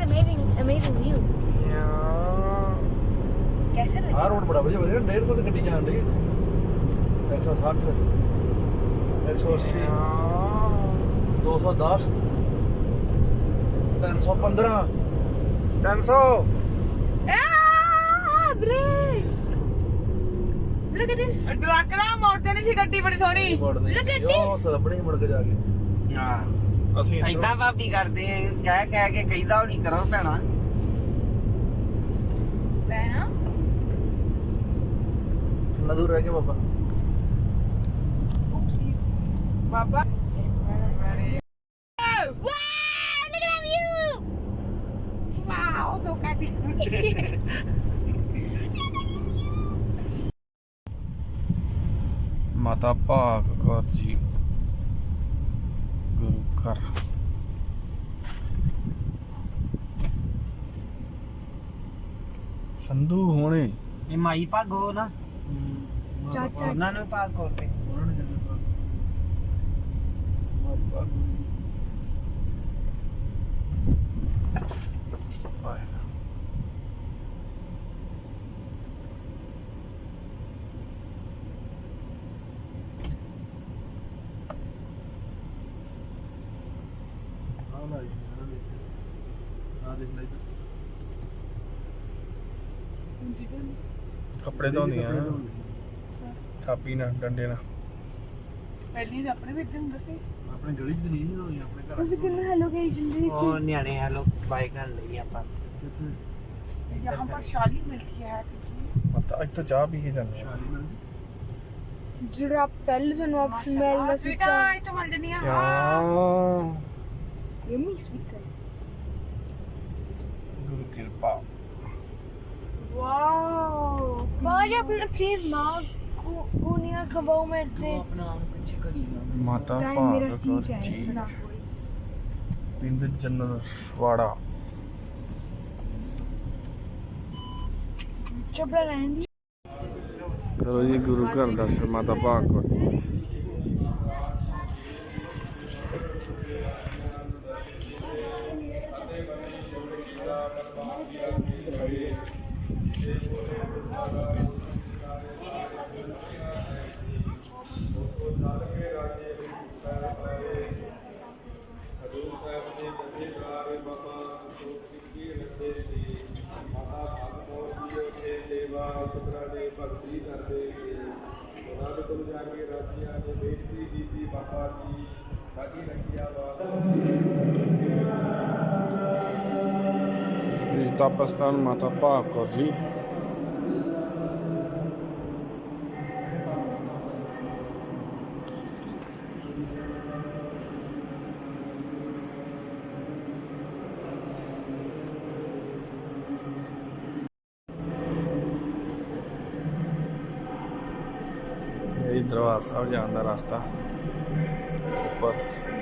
an amazing, amazing view. कैसे लगे? ਆਹ ਰੋਡ ਬੜਾ ਵਧੀਆ ਵਧੀਆ 150 ਦੀ ਗੱਡੀ ਜਾਣ ਡਈ 160 180 210 315 300 Ah, break! Look at this. ਡਰਾਕਰਾ ਮੋੜਦੇ ਨਹੀਂ ਸੀ ਗੱਡੀ ਬੜੀ ਸੋਹਣੀ Look at this. ਲੱਭਣੀ ਮੁੜ ਕੇ ਜਾ ਕੇ ਹਾਂ ਅਸੀਂ ਐਦਾਂ ਭਾਬੀ ਕਰਦੇ ਆ ਕਹਿ ਕਹਿ ਕੇ ਕਹੀਦਾ ਨਹੀਂ ਕਰੋ ਭੈਣਾ Bana? ਕਿੰਨਾ ਦੂਰ ਰਹਿ ਗਿਆ ਬਾਬਾ Oopsies. ਬਾਬਾ! Look at that view! Wow ਤੋ ਕਾਟੀ ਮਾਤਾ ਭਾਗ ਕੌਰ ਜੀ ਘਰ ਸੰਧੂ ਹੋਣੇ। ਇਹ ਮਾਈ ਭਾਗੋ ਨਾ। ਚਾਚਾ ਉਹਨਾਂ ਨੂੰ ਭਾਗ ਕੋਰ ਤੇ ਆਹ ਨਾ ਜੀ ਆ ਦੇਖ ਲੈ ਕੱਪੜੇ ਧੋਂਦੀਆਂ ਥਾਪੀ ਨਾਲ ਡੰਡੇ ਨਾਲ ਪਹਿਲੀ ਤਾਂ ਆਪਣੇ ਵਿੱਚ ਹੁੰਦਾ ਸੀ ਆਪਣੇ ਗਲੀ 'ਚ ਨਹੀਂ ਹੋਈ ਆਪਣੇ ਘਰ ਤੁਸੀਂ ਕਿੰਨੇ ਹੈਲੋ ਗਈ ਜਿੰਦਗੀ ਉਹ ਨਿਆਣੇ ਹੈਲੋ ਬਾਈ ਕਰਨ ਲਈ ਆਪਾਂ यहाँ पर शाली मिलती है ਮਤਾ ਇੱਥੇ ਚਾਹ ਪੀ ਕੇ ਜਾਂਦੇ ਜਿਹੜਾ ਪਹਿਲੇ ਸਾਨੂੰ ਆਪਸ਼ਨ ਮਿਲਦਾ ਸੀ स्वीटा ਚਾਹ आइटम मिल जानी है ਯਾ ਯਮੀ ਸਵੀਟ ਹੈ ਗੁਰੂ ਕਿਰਪਾ वाओ ਬਾਜ ਆਪਣਾ ਪਲੀਜ਼ ਮਾਂ ਕੋਨੀਆਂ ਖਵਾਓ ਮੇਰੇ ਤੇ। ਮਾਤਾ ਟਾਈਮ ਮੇਰਾ ਭਾਗ ਸੀ ਕੌਰ ਕਿ ਜੀ। ਹੈ ਪਿੰਡ ਜਨਰਲ ਵਾੜਾ ਚਪੜਾ ਰਹਿਣ ਦੀ। ਕਰੋ ਜੀ ਗੁਰੂ ਘਰ ਦਰਸ਼ਨ ਮਾਤਾ ਭਾਗ ਕੌਰ। ਜੀ ਸੇਵਾ ਦੇ ਭਗਤੀ ਕਰਦੇ ਸੀ ਉਹਨਾਂ ਦੇ ਕੋਲ ਜਾ ਕੇ ਰਾਜੀਆਂ ਨੇ ਬੇਨਤੀ ਕੀਤੀ, ਬਾਬਾ ਜੀ ਸਾਡੀ ਰੱਖਿਆ ਵਾਸ ਜੀ ਤਪਸਤਾਨ ਮਾਤਾ ਭਾਗ ਕੌਰ ਜੀ। द्रवास अवजान रास्ता ऊपर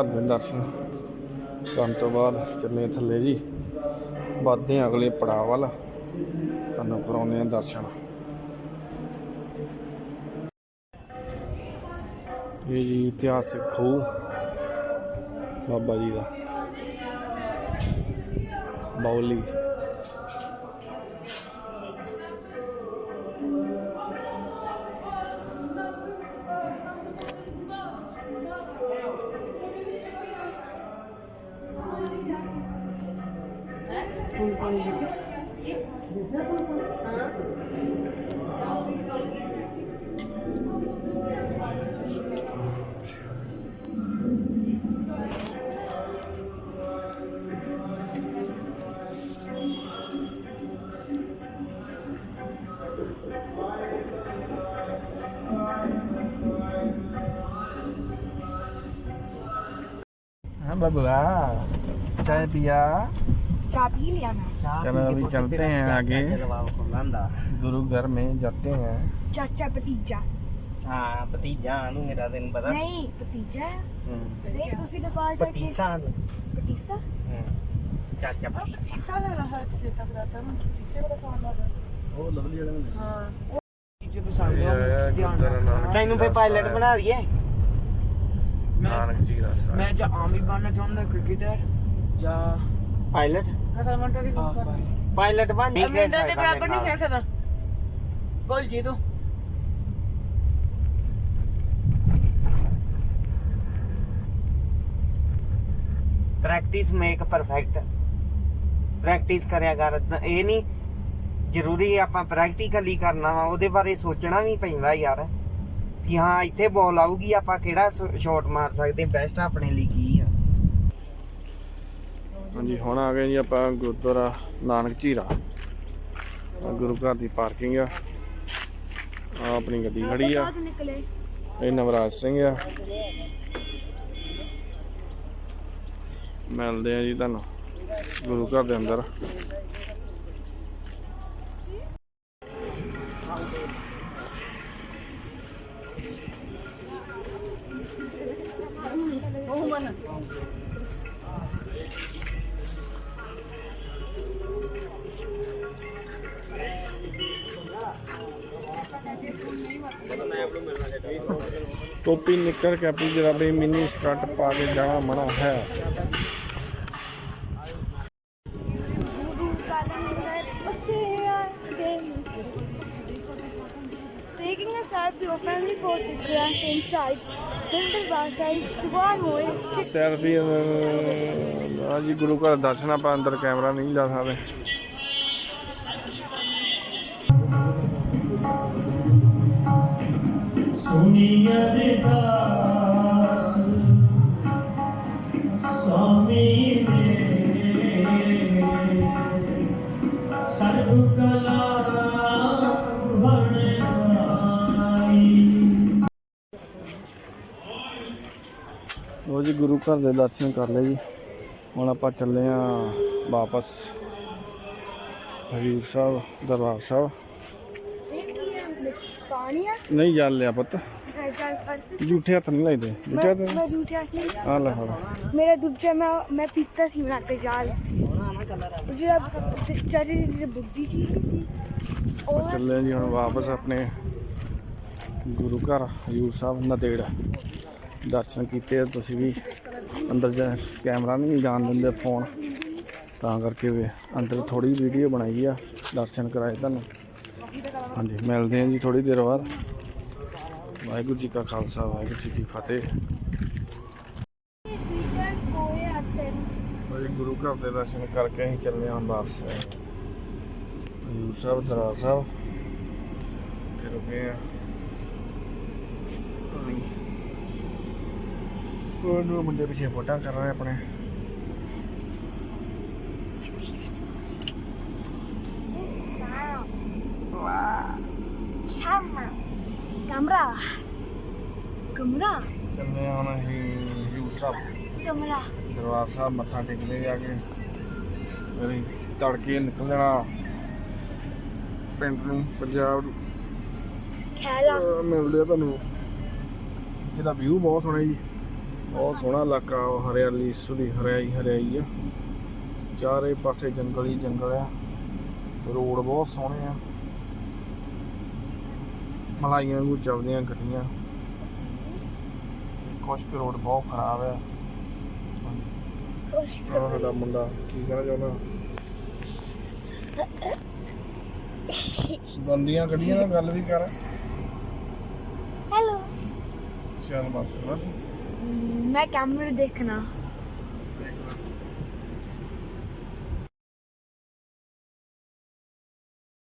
ਘਰ ਦੇ ਦਰਸ਼ਨ ਕਰਨ ਤੋਂ ਬਾਅਦ ਚੱਲੇ ਥੱਲੇ ਜੀ। ਵੱਧਦੇ ਹਾਂ ਅਗਲੇ ਪੜਾਅ ਵੱਲ। ਤੁਹਾਨੂੰ ਕਰਾਉਂਦੇ ਹਾਂ ਦਰਸ਼ਨ। ਇਹ ਜੀ ਇਤਿਹਾਸਿਕ ਖੂਹ ਬਾਬਾ ਜੀ ਦਾ। ਬਾਉਲੀ। हाँ बबुआ चाय पिया चाय पी लिया मैं चलो अभी चलते हैं आगे गुरु घर में जाते हैं चाचा भतीजा ਹਾਂ ਭਤੀਜਾ ਨੂੰ ਮੇਰਾ ਤੈਨੂੰ ਪਤਾ नहीं भतीजा है ਹੂੰ। नहीं तुसी नफाज ਪਤੀਸਾ ਨੂੰ पतीसा ਹੂੰ। ਚਾਚਾ ਭਤੀਸਾ पतीसा लग रहा है तुझे तक रहता है पतीसे वाला सामान लग रहा है ਉਹ ਲਵਲੀ ਵਾਲੇ ਨੇ हाँ चीजें पसंद है ध्यान रखना ਤੈਨੂੰ ਫੇ ਪਾਇਲਟ ਬਣਾ ਦਈਏ मैं ਨਾਨਕ ਮੈਂ ਜਾਂ ਆਰਮੀ ਬਣਨਾ ਚਾਹੁੰਦਾ ਕ੍ਰਿਕਟਰ ਜਾਂ ਪਾਇਲਟ ਪਾਇਲਟ ਬਣ ਨਹੀਂ ਮੈਂ ਦੇ ਬਰਾਬਰ ਨਹੀਂ ਕਹਿ ਸਕਦਾ ਬੋਲ ਜੀ ਤੂੰ। ਪ੍ਰੈਕਟਿਸ ਮੇਕ ਪਰਫੈਕਟ ਪ੍ਰੈਕਟਿਸ ਕਰਿਆ ਕਰ। ਇਹ ਨਹੀਂ ਜ਼ਰੂਰੀ ਆਪਾਂ ਪ੍ਰੈਕਟੀਕਲੀ ਕਰਨਾ ਵਾ ਉਹਦੇ ਬਾਰੇ ਸੋਚਣਾ ਵੀ ਪੈਂਦਾ ਯਾਰ। ਵੀ ਹਾਂ ਇੱਥੇ ਬੋਲ ਆਊਗੀ ਆਪਾਂ ਕਿਹੜਾ ਸ਼ਾਟ ਮਾਰ ਸਕਦੇ ਬੈਸਟ ਆਪਣੇ ਲਈ ਕੀ ਆ। ਹਾਂਜੀ ਹੁਣ ਆ ਗਏ ਜੀ ਆਪਾਂ ਗੁਰਦੁਆਰਾ ਨਾਨਕ ਝੀਰਾ। ਗੁਰੂ ਘਰ ਦੀ ਪਾਰਕਿੰਗ ਆ। ਆ ਆਪਣੀ ਗੱਡੀ ਖੜੀ ਆ। ਇਹ ਨਵਰਾਜ ਸਿੰਘ ਆ। ਮਿਲਦੇ ਆ ਜੀ ਤੁਹਾਨੂੰ ਗੁਰੂ ਘਰ ਦੇ ਅੰਦਰ। ਟੋਪੀ ਨਿੱਕਰ ਕੈਪੀ ਜਰਾਬੇ ਮਿੰਨੀ ਸਕਰਟ ਪਾ ਕੇ ਜਾਣਾ ਮਨਾ ਹੈ Taking a selfie of family photograph inside filter outside one more selfie ਹਾਂਜੀ ਗੁਰੂ ਘਰ ਦੇ ਦਰਸ਼ਨ ਆਪਾਂ ਅੰਦਰ ਕੈਮਰਾ ਨਹੀਂ ਲਾ ਸਕਦੇ ਸੁਨੀਆ ਦੇ ਦਾਸ ਘਰ ਦੇ ਦਰਸ਼ਨ ਕਰ ਲਏ ਜੀ। ਹੁਣ ਆਪਾਂ ਚੱਲੇ ਆ ਵਾਪਸ ਹਰੀਰ ਸਾਹਿਬ ਦਰਬਾਰ ਸਾਹਿਬ। ਨਹੀਂ ਜਲ ਲਿਆ ਪੁੱਤ। ਜੂਠੇ ਹੱਥ ਨਹੀਂ ਲਾਈਦੇ। ਜੂਠੇ ਹੱਥ ਮੈਂ ਜੂਠੇ ਹੱਥ ਨਹੀਂ ਆ ਲੈ ਹੋਰ ਮੇਰਾ ਦੂਜਾ ਮੈਂ ਮੈਂ ਪੀਤਾ ਸੀ ਬਣਾ ਕੇ ਜਾਲ। ਜਿਹੜਾ ਚਾਚੀ ਜੀ ਦੀ ਬੁੱਢੀ ਸੀ। ਉਹ ਚੱਲੇ ਜੀ ਹੁਣ ਵਾਪਸ ਆਪਣੇ ਗੁਰੂ ਘਰ ਹਜੂਰ ਸਾਹਿਬ ਨਦੇੜ। ਦਰਸ਼ਨ ਕੀਤੇ ਤੁਸੀਂ ਵੀ। ਅੰਦਰ ਜਾ ਕੈਮਰਾ ਨਹੀਂ ਜਾਣ ਦਿੰਦੇ ਫੋਨ। ਤਾਂ ਕਰਕੇ ਅੰਦਰ ਥੋੜੀ ਵੀਡੀਓ ਬਣਾਈ ਆ, ਦਰਸ਼ਨ ਕਰਾਏ ਤੁਹਾਨੂੰ। ਹਾਂਜੀ, ਮਿਲਦੇ ਆ ਜੀ ਥੋੜੀ ਦੇਰ ਬਾਅਦ। ਵਾਹਿਗੁਰੂ ਜੀ ਕਾ ਖਾਲਸਾ, ਵਾਹਿਗੁਰੂ ਜੀ ਕੀ ਫਤਿਹ। ਸੋ ਗੁਰੂ ਘਰ ਦੇ ਦਰਸ਼ਨ ਕਰਕੇ ਅਸੀਂ ਚੱਲੇ ਹਾਂ ਵਾਪਸ ਹਜੂਰ ਸਾਹਿਬ, ਦਰਬਾਰ ਸਾਹਿਬ। ਤੇ ਰੁਕੇ ਆ ਕੋਈ ਨੂੰ ਮੁੰਡੇ ਪਿੱਛੇ ਫੋਟਾ ਕਰ ਰਹੇ ਆਪਣੇ। ਕੈਮਰਾ। ਕਮਰਾ? ਕਮਰਾ ਚੱਲੇ ਹਾਂ ਹੁਣ ਅਸੀਂ ਹਜੂਰ ਸਾਹਿਬ। ਕਮਰਾ। ਦਰਬਾਰ ਸਾਹਿਬ ਮੱਥਾ ਟੇਕ ਲੈ ਜਾ ਕੇ। ਫਿਰ ਤੜਕੇ ਨਿਕਲ ਜਾਣਾ। ਪਿੰਡ ਨੂੰ ਪੰਜਾਬ ਨੂੰ। ਖੈਲਾ ਮਿਲਦੇ ਆ ਤੁਹਾਨੂੰ। ਜਿਹਦਾ ਵਿਊ ਬਹੁਤ ਸੋਹਣਾ ਜੀ। ਬਹੁਤ ਸੋਹਣਾ ਇਲਾਕਾ ਹਰਿਆਲੀ ਸੁਲੀ ਹਰਿਆਈ ਹਰਿਆਈ ਆ। ਚਾਰੇ ਪਾਸੇ ਜੰਗਲ ਹੀ ਜੰਗਲ ਆ। ਰੋਡ ਬਹੁਤ ਸੋਹਣੇ ਆ। ਮਲਾਈਆਂ ਨੂੰ ਚੱਲਦੀਆਂ ਗੱਡੀਆਂ। ਕੁਛ ਕੁ ਰੋਡ ਬਹੁਤ ਖਰਾਬ ਆ। ਕੁਛ ਸਾਡਾ ਮੁੰਡਾ ਕੀ ਕਹਿਣਾ ਚਾਹੁੰਦਾ? ਬੰਦੀਆਂ ਗੱਡੀਆਂ ਨਾਲ ਗੱਲ ਵੀ ਕਰ। ਹੈਲੋ। ਚੱਲ ਬਸ ਬਸ। ਮੈਂ ਕੈਮਰੇ ਦੇਖਣਾ।